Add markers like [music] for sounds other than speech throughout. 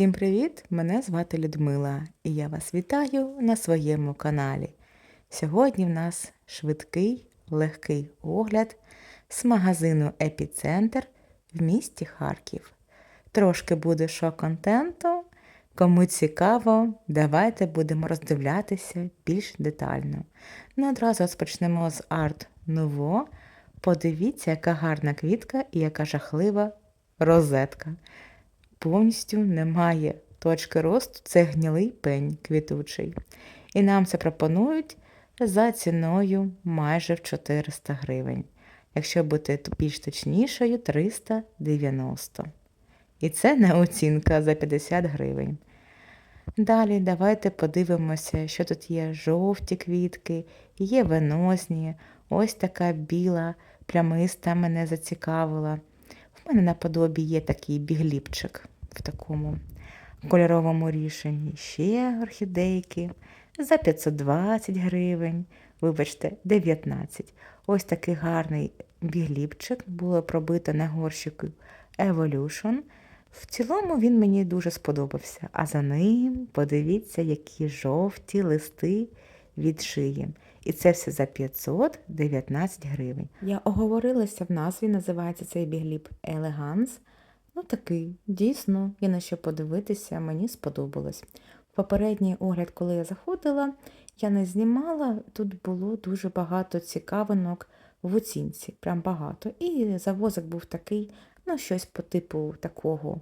Всім привіт! Мене звати Людмила і я вас вітаю на своєму каналі. Сьогодні в нас швидкий, легкий огляд з магазину Епіцентр в місті Харків. Трошки буде шок-контенту. Кому цікаво, давайте будемо роздивлятися більш детально. Ну, одразу розпочнемо з арт Nouveau. Подивіться, яка гарна квітка і яка жахлива розетка повністю немає точки росту, це гнілий пень квітучий. І нам це пропонують за ціною майже в 400 гривень. Якщо бути більш точнішою, 390. І це не оцінка за 50 гривень. Далі давайте подивимося, що тут є жовті квітки, є венозні, ось така біла, плямиста мене зацікавила. В мене наподобі є такий бігліпчик в такому кольоровому рішенні. Ще орхідейки за 520 гривень, вибачте, 19. Ось такий гарний бігліпчик було пробито на горщику Evolution. В цілому він мені дуже сподобався. А за ним подивіться, які жовті листи від шиї. І це все за 519 гривень. Я оговорилася в назві, називається цей бігліп Елеганс. Ну такий, дійсно, є на що подивитися, мені сподобалось. В попередній огляд, коли я заходила, я не знімала, тут було дуже багато цікавинок в оцінці, прям багато. І завозик був такий, ну, щось по типу такого.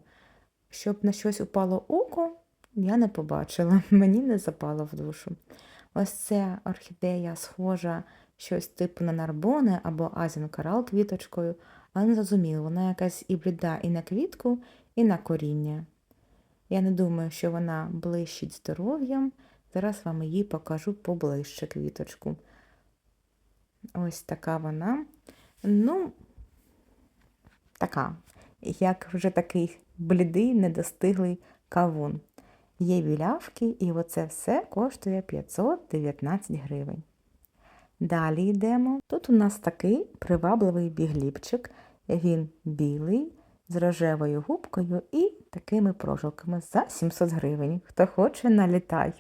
Щоб на щось упало око, я не побачила, [laughs] мені не запало в душу. Ось ця орхідея схожа щось типу на нарбони або азін корал квіточкою, але не зрозуміло, вона якась ібрида і на квітку, і на коріння. Я не думаю, що вона блищить здоров'ям. Зараз вам її покажу поближче квіточку. Ось така вона. Ну, така, як вже такий блідий, недостиглий кавун. Є білявки, і оце все коштує 519 гривень. Далі йдемо. Тут у нас такий привабливий бігліпчик. Він білий, з рожевою губкою і такими прожилками за 700 гривень. Хто хоче, налітай.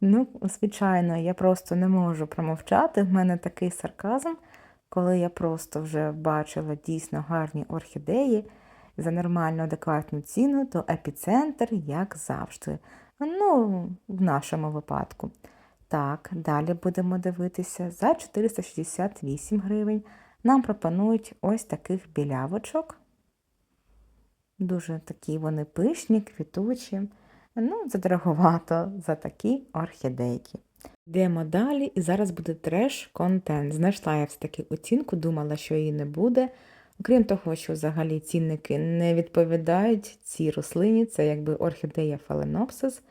Ну, звичайно, я просто не можу промовчати. В мене такий сарказм, коли я просто вже бачила дійсно гарні орхідеї за нормальну адекватну ціну, то епіцентр, як завжди. Ну, в нашому випадку. Так, далі будемо дивитися. За 468 гривень нам пропонують ось таких білявочок. Дуже такі вони пишні, квітучі. Ну, задороговато за такі орхідейки. Йдемо далі, і зараз буде треш-контент. Знайшла я все-таки оцінку, думала, що її не буде. Окрім того, що взагалі цінники не відповідають цій рослині, це якби орхідея фаленопсис,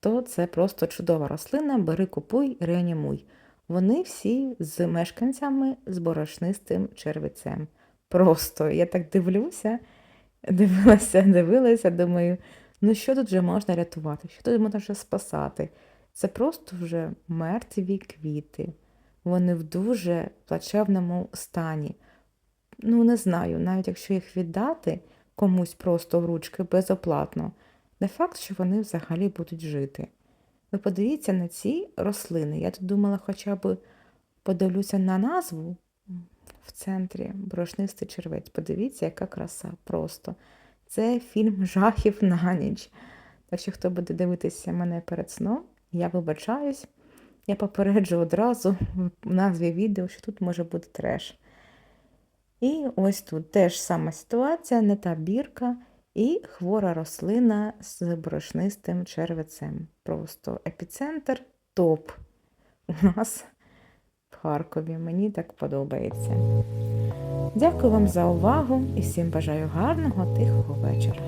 то це просто чудова рослина, бери, купуй, реанімуй. Вони всі з мешканцями з борошнистим червицем. Просто я так дивлюся, дивилася, дивилася, думаю, ну що тут вже можна рятувати, що тут можна вже спасати? Це просто вже мертві квіти. Вони в дуже плачевному стані. Ну, не знаю, навіть якщо їх віддати комусь просто в ручки безоплатно, не факт, що вони взагалі будуть жити. Ви подивіться на ці рослини. Я тут думала, хоча б подивлюся на назву в центрі борошнистий червець. Подивіться, яка краса просто. Це фільм жахів на ніч. Так що, хто буде дивитися мене перед сном, я вибачаюсь. Я попереджу одразу в назві відео, що тут може бути треш. І ось тут теж сама ситуація, не та бірка і хвора рослина з борошнистим червецем. Просто епіцентр топ у нас в Харкові. Мені так подобається. Дякую вам за увагу і всім бажаю гарного тихого вечора.